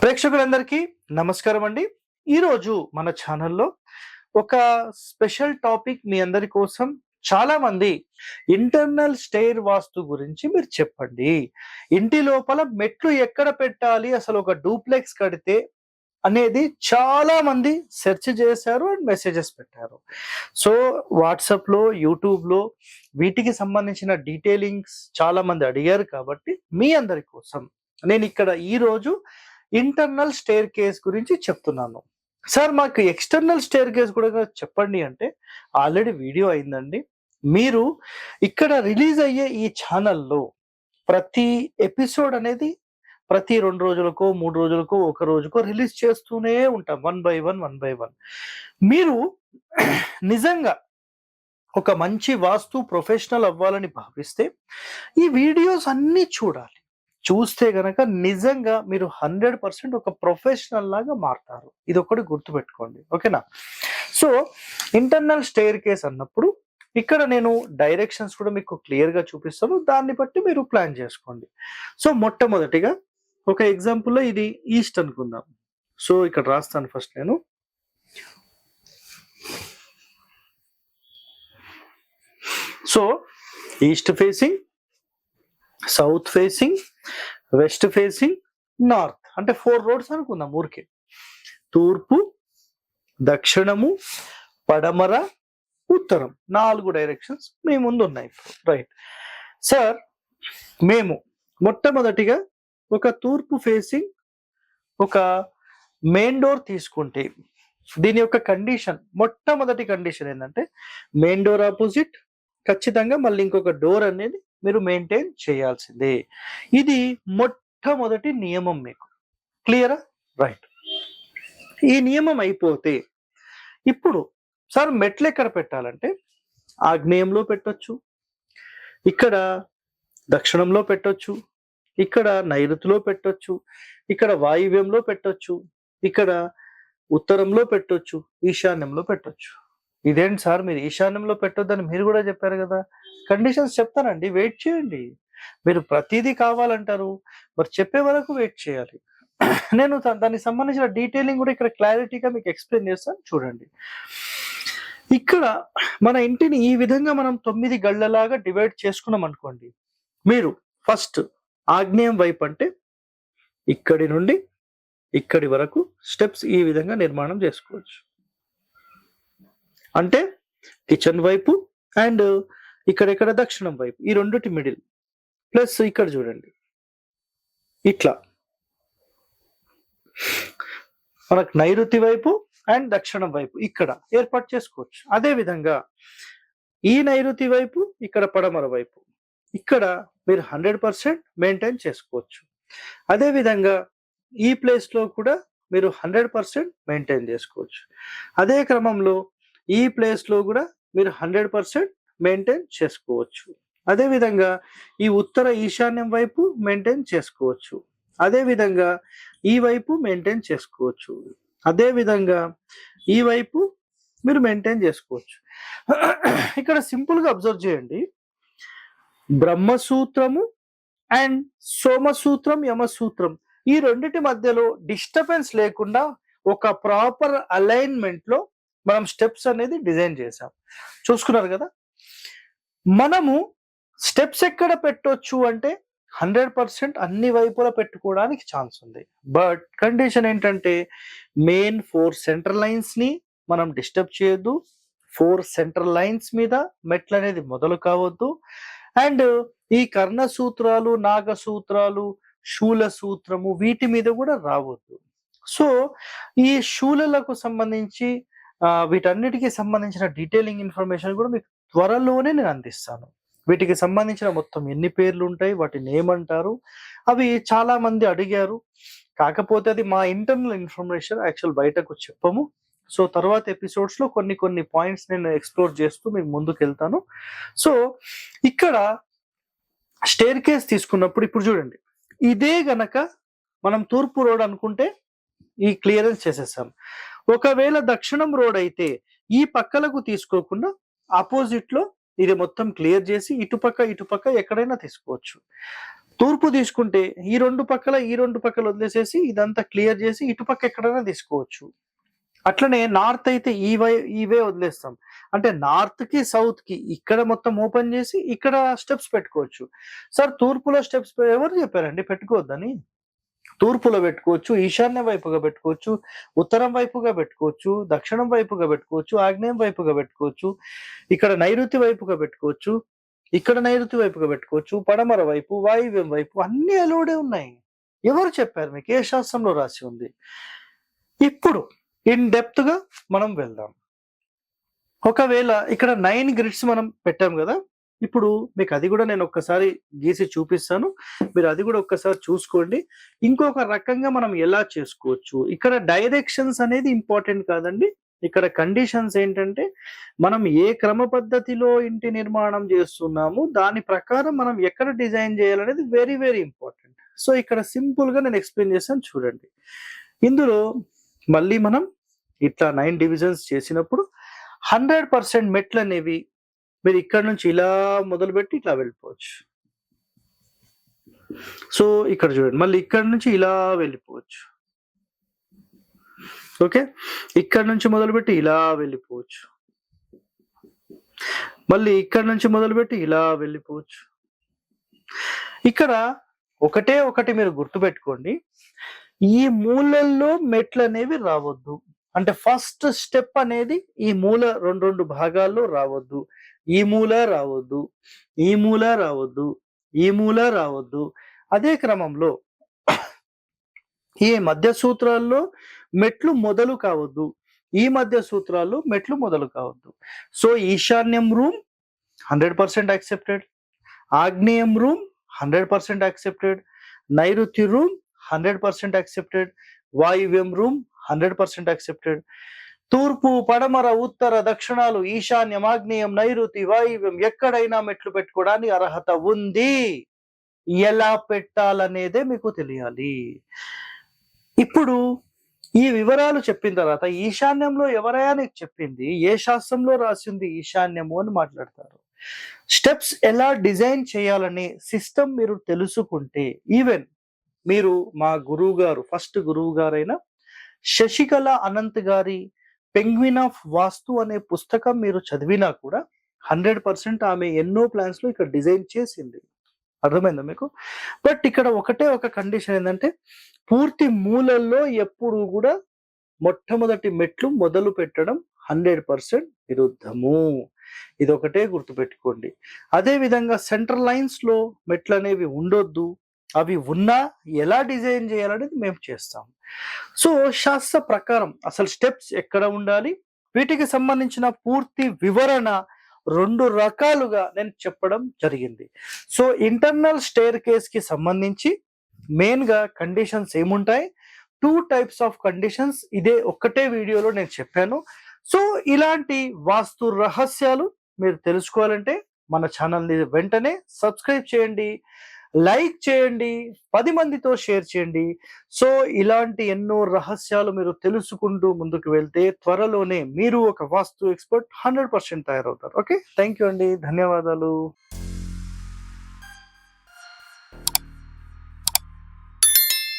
ప్రేక్షకులందరికీ నమస్కారం అండి. ఈరోజు మన ఛానల్లో ఒక స్పెషల్ టాపిక్ మీ అందరి కోసం చాలా మంది ఇంటర్నల్ స్టేర్ వాస్తు గురించి మీరు చెప్పండి. ఇంటి లోపల మెట్లు ఎక్కడ పెట్టాలి? అసలు ఒక డూప్లెక్స్ కడితే అనేది చాలా మంది సెర్చ్ చేశారు అండ్ మెసేజెస్ పెట్టారు. సో వాట్సాప్లో యూట్యూబ్లో వీటికి సంబంధించిన డీటెయిలింగ్స్ చాలా మంది అడిగారు కాబట్టి మీ అందరి కోసం నేను ఇక్కడ ఈరోజు ఇంటర్నల్ స్టేర్ కేస్ గురించి చెప్తున్నాను. సార్ మాకు ఎక్స్టర్నల్ స్టేర్ కేస్ కూడా చెప్పండి అంటే ఆల్రెడీ వీడియో అయిందండి. మీరు ఇక్కడ రిలీజ్ అయ్యే ఈ ఛానల్లో ప్రతి ఎపిసోడ్ అనేది ప్రతి రెండు రోజులకో మూడు రోజులకో ఒక రోజుకో రిలీజ్ చేస్తూనే ఉంటాం. One by one one by one. మీరు నిజంగా ఒక మంచి వాస్తు ప్రొఫెషనల్ అవ్వాలని భావిస్తే ఈ వీడియోస్ అన్నీ చూడాలి. చూస్తే గనక నిజంగా మీరు హండ్రెడ్ పర్సెంట్ ఒక ప్రొఫెషనల్ లాగా మారుతారు. ఇది ఒకటి గుర్తుపెట్టుకోండి. ఓకేనా? సో ఇంటర్నల్ స్టేర్ కేస్ అన్నప్పుడు ఇక్కడ నేను డైరెక్షన్స్ కూడా మీకు క్లియర్గా చూపిస్తాను. దాన్ని బట్టి మీరు ప్లాన్ చేసుకోండి. సో మొట్టమొదటిగా ఒక ఎగ్జాంపుల్లో ఇది ఈస్ట్ అనుకుందాం. సో ఇక్కడ రాస్తాను ఫస్ట్ నేను. So east facing south facing west facing north అంటే ఫోర్ రోడ్స్ అనుకుందాం ఊరికే. తూర్పు దక్షిణము పడమర ఉత్తరం. నాలుగు డైరెక్షన్స్ మీ ముందు ఉన్నాయి. రైట్ సార్ మేము మొట్టమొదటిగా ఒక తూర్పు ఫేసింగ్ ఒక మెయిన్ డోర్ తీసుకుంటే దీని యొక్క కండిషన్ మొట్టమొదటి కండిషన్ ఏంటంటే మెయిన్ డోర్ ఆపోజిట్ ఖచ్చితంగా మళ్ళీ ఇంకొక డోర్ అనేది మీరు మెయింటైన్ చేయాల్సిందే. ఇది మొట్టమొదటి నియమం మీకు. క్లియరా రైట్ ఈ నియమం అయిపోతే ఇప్పుడు సార్ మెట్లు ఎక్కడ పెట్టాలంటే ఆగ్నేయంలో పెట్టొచ్చు ఇక్కడ దక్షిణంలో పెట్టొచ్చు ఇక్కడ నైరుతిలో పెట్టొచ్చు ఇక్కడ వాయువ్యంలో పెట్టొచ్చు ఇక్కడ ఉత్తరంలో పెట్టొచ్చు ఈశాన్యంలో పెట్టొచ్చు. ఇదేంటి సార్ మీరు ఈశాన్యంలో పెట్టొద్దని మీరు కూడా చెప్పారు కదా? కండిషన్స్ చెప్తానండి వెయిట్ చేయండి. మీరు ప్రతిదీ కావాలంటారు మరి చెప్పే వరకు వెయిట్ చేయాలి. నేను దానికి సంబంధించిన డీటెయిలింగ్ కూడా ఇక్కడ క్లారిటీగా మీకు ఎక్స్ప్లెయిన్ చేస్తాను చూడండి. ఇక్కడ మన ఇంటిని ఈ విధంగా మనం తొమ్మిది గళ్ళలాగా డివైడ్ చేసుకున్నాం అనుకోండి మీరు ఫస్ట్ ఆగ్నేయం వైపు అంటే ఇక్కడి నుండి ఇక్కడి వరకు స్టెప్స్ ఈ విధంగా నిర్మాణం చేసుకోవచ్చు. అంటే కిచెన్ వైపు అండ్ ఇక్కడ ఇక్కడ దక్షిణం వైపు ఈ రెండుటి మిడిల్. ప్లస్ ఇక్కడ చూడండి. ఇట్లా. మనకు నైరుతి వైపు అండ్ దక్షిణం వైపు ఇక్కడ ఏర్పాటు చేసుకోవచ్చు. అదే విధంగా ఈ నైరుతి వైపు ఇక్కడ పడమర వైపు. ఇక్కడ మీరు హండ్రెడ్ పర్సెంట్ మెయింటైన్ చేసుకోవచ్చు. అదే విధంగా ఈ ప్లేస్లో కూడా మీరు హండ్రెడ్ పర్సెంట్ మెయింటైన్ చేసుకోవచ్చు. అదే క్రమంలో ఈ ప్లేస్లో కూడా మీరు హండ్రెడ్ పర్సెంట్ మెయింటైన్ చేసుకోవచ్చు. అదేవిధంగా ఈ ఉత్తర ఈశాన్యం వైపు మెయింటైన్ చేసుకోవచ్చు. అదే విధంగా ఈ వైపు మెయింటైన్ చేసుకోవచ్చు. అదేవిధంగా ఈ వైపు మీరు మెయింటైన్ చేసుకోవచ్చు. ఇక్కడ సింపుల్గా అబ్జర్వ్ చేయండి. బ్రహ్మసూత్రము అండ్ సోమసూత్రం యమసూత్రం. ఈ రెండిటి మధ్యలో డిస్టర్బెన్స్ లేకుండా ఒక ప్రాపర్ అలైన్మెంట్లో మనం స్టెప్స్ అనేది డిజైన్ చేసాం చూసుకున్నారు కదా? మనము స్టెప్స్ ఎక్కడ పెట్టొచ్చు అంటే హండ్రెడ్ పర్సెంట్ అన్ని వైపులా పెట్టుకోవడానికి ఛాన్స్ ఉంది. బట్ కండిషన్ ఏంటంటే మెయిన్ ఫోర్ సెంటర్ లైన్స్ని మనం డిస్టర్బ్ చేయొద్దు. ఫోర్ సెంటర్ లైన్స్ మీద మెట్లు అనేది మొదలు కావద్దు. అండ్ ఈ కర్ణ సూత్రాలు నాగ సూత్రాలు శూల సూత్రము వీటి మీద కూడా రావద్దు. సో ఈ శూలలకు సంబంధించి వీటన్నిటికీ సంబంధించిన డీటెయిలింగ్ ఇన్ఫర్మేషన్ కూడా మీకు త్వరలోనే నేను అందిస్తాను. వీటికి సంబంధించిన మొత్తం ఎన్ని పేర్లు ఉంటాయి వాటిని ఏమంటారు అవి చాలా మంది అడిగారు. కాకపోతే అది మా ఇంటర్నల్ ఇన్ఫర్మేషన్ యాక్చువల్ బయటకు చెప్పము. సో తర్వాత ఎపిసోడ్స్లో కొన్ని కొన్ని పాయింట్స్ నేను ఎక్స్ప్లోర్ చేస్తూ మీకు ముందుకు వెళ్తాను సో ఇక్కడ స్టేర్ కేస్ తీసుకున్నప్పుడు ఇప్పుడు చూడండి ఇదే గనక మనం తూర్పు రోడ్ అనుకుంటే ఈ క్లియరెన్స్ చేసేసాం. ఒకవేళ దక్షిణం రోడ్ అయితే ఈ పక్కలకు తీసుకోకుండా ఆపోజిట్లో ఇది మొత్తం క్లియర్ చేసి ఇటుపక్క ఇటుపక్క ఎక్కడైనా తీసుకోవచ్చు. తూర్పు తీసుకుంటే ఈ రెండు పక్కల ఈ రెండు పక్కల వదిలేసేసి ఇదంతా క్లియర్ చేసి ఇటుపక్క ఎక్కడైనా తీసుకోవచ్చు. అట్లనే నార్త్ అయితే ఈ వై ఈ వే వదిలేస్తాం. అంటే నార్త్కి సౌత్కి ఇక్కడ మొత్తం ఓపెన్ చేసి ఇక్కడ స్టెప్స్ పెట్టుకోవచ్చు. సార్ తూర్పులో స్టెప్స్ ఎవరు చెప్పారండి? పెట్టుకోవద్దని? తూర్పులో పెట్టుకోవచ్చు ఈశాన్య వైపుగా పెట్టుకోవచ్చు ఉత్తరం వైపుగా పెట్టుకోవచ్చు దక్షిణం వైపుగా పెట్టుకోవచ్చు ఆగ్నేయం వైపుగా పెట్టుకోవచ్చు ఇక్కడ నైరుతి వైపుగా పెట్టుకోవచ్చు ఇక్కడ నైరుతి వైపుగా పెట్టుకోవచ్చు పడమర వైపు వాయువ్యం వైపు అన్ని అలోడే ఉన్నాయి. ఎవరు చెప్పారు? మీకు ఏ శాస్త్రంలో రాసి ఉంది. ఇప్పుడు ఇన్ డెప్త్గా మనం వెళ్దాం. ఒకవేళ ఇక్కడ నైన్ గ్రిడ్స్ మనం పెట్టాం కదా ఇప్పుడు మీకు అది కూడా నేను ఒక్కసారి గీసి చూపిస్తాను. మీరు అది కూడా ఒక్కసారి చూసుకోండి. ఇంకొక రకంగా మనం ఎలా చేసుకోవచ్చు? ఇక్కడ డైరెక్షన్స్ అనేది ఇంపార్టెంట్ కాదండి. ఇక్కడ కండిషన్స్ ఏంటంటే మనం ఏ క్రమ పద్ధతిలో ఇంటి నిర్మాణం చేస్తున్నాము దాని ప్రకారం మనం ఎక్కడ డిజైన్ చేయాలనేది వెరీ వెరీ ఇంపార్టెంట్. సో ఇక్కడ సింపుల్గా నేను ఎక్స్ప్లెయిన్ చేస్తాను చూడండి. ఇందులో మళ్ళీ మనం ఇట్లా నైన్ డివిజన్స్ చేసినప్పుడు హండ్రెడ్ పర్సెంట్ మెట్లు అనేవి మీరు ఇక్కడ నుంచి ఇలా మొదలుపెట్టి ఇట్లా వెళ్ళిపోవచ్చు. సో ఇక్కడ చూడండి. మళ్ళీ ఇక్కడ నుంచి ఇలా వెళ్ళిపోవచ్చు. ఓకే? ఇక్కడ నుంచి మొదలుపెట్టి ఇలా వెళ్ళిపోవచ్చు. మళ్ళీ ఇక్కడ నుంచి మొదలుపెట్టి ఇలా వెళ్ళిపోవచ్చు. ఇక్కడ ఒకటే ఒకటి మీరు గుర్తుపెట్టుకోండి. ఈ మూలల్లో మెట్లు అనేవి రావద్దు. అంటే ఫస్ట్ స్టెప్ అనేది ఈ మూల రెండు రెండు భాగాల్లో రావద్దు. ఈ మూల రావద్దు. ఈ మూల రావద్దు. ఈ మూల రావద్దు. అదే క్రమంలో ఈ మధ్య సూత్రాల్లో మెట్లు మొదలు కావద్దు. ఈ మధ్య సూత్రాల్లో మెట్లు మొదలు కావద్దు. సో ఈశాన్యం రూమ్ హండ్రెడ్ పర్సెంట్ యాక్సెప్టెడ్. ఆగ్నేయం రూమ్ హండ్రెడ్ పర్సెంట్ యాక్సెప్టెడ్. నైరుతి రూమ్ హండ్రెడ్ పర్సెంట్ యాక్సెప్టెడ్. వాయువ్యం రూమ్ హండ్రెడ్ పర్సెంట్ యాక్సెప్టెడ్. తూర్పు పడమర ఉత్తర దక్షిణాలు ఈశాన్యం ఆగ్నేయం నైరుతి వాయువ్యం ఎక్కడైనా మెట్లు పెట్టుకోవడానికి అర్హత ఉంది. ఎలా పెట్టాలనేదే మీకు తెలియాలి. ఇప్పుడు ఈ వివరాలు చెప్పిన తర్వాత ఈశాన్యంలో ఎవరైనా నీకు చెప్పింది? ఏ శాస్త్రంలో రాసింది ఈశాన్యము అని మాట్లాడతారు. స్టెప్స్ ఎలా డిజైన్ చేయాలనే సిస్టమ్ మీరు తెలుసుకుంటే ఈవెన్ మీరు మా గురువు గారు ఫస్ట్ గురువు గారైన శశికళ అనంత్ గారి పెంగ్విన్ ఆఫ్ వాస్తు అనే పుస్తకం మీరు చదివినా కూడా హండ్రెడ్ పర్సెంట్ ఆమె ఎన్నో ప్లాన్స్లో ఇక్కడ డిజైన్ చేసింది. అర్థమైందా మీకు? బట్ ఇక్కడ ఒకటే ఒక కండిషన్ ఏంటంటే పూర్తి మూలల్లో ఎప్పుడు కూడా మొట్టమొదటి మెట్లు మొదలు పెట్టడం హండ్రెడ్ పర్సెంట్ విరుద్ధము. ఇది ఒకటే గుర్తుపెట్టుకోండి. అదే విధంగా సెంట్రల్ మెట్లు అనేవి ఉండొద్దు. అవి ఉన్నా ఎలా డిజైన్ చేయాలనేది మేము చేస్తాం. సో శాస్త్ర ప్రకారం అసలు స్టెప్స్ ఎక్కడ ఉండాలి? వీటికి సంబంధించిన పూర్తి వివరణ రెండు రకాలుగా నేను చెప్పడం జరిగింది. సో ఇంటర్నల్ స్టేర్ కేస్కి సంబంధించి మెయిన్గా కండిషన్స్ ఏముంటాయి? టూ టైప్స్ ఆఫ్ కండిషన్స్ ఇదే ఒక్కటే వీడియోలో నేను చెప్పాను. సో ఇలాంటి వాస్తు రహస్యాలు మీరు తెలుసుకోవాలంటే మన ఛానల్ని వెంటనే సబ్స్క్రైబ్ చేయండి. లైక్ చేయండి పది మందితో షేర్ చేయండి. సో ఇలాంటి ఎన్నో రహస్యాలు మీరు తెలుసుకుంటూ ముందుకు వెళ్తే త్వరలోనే మీరు ఒక వాస్తు ఎక్స్పర్ట్ హండ్రెడ్ పర్సెంట్ తయారవుతారు. ఓకే? థ్యాంక్ యూ అండి. ధన్యవాదాలు.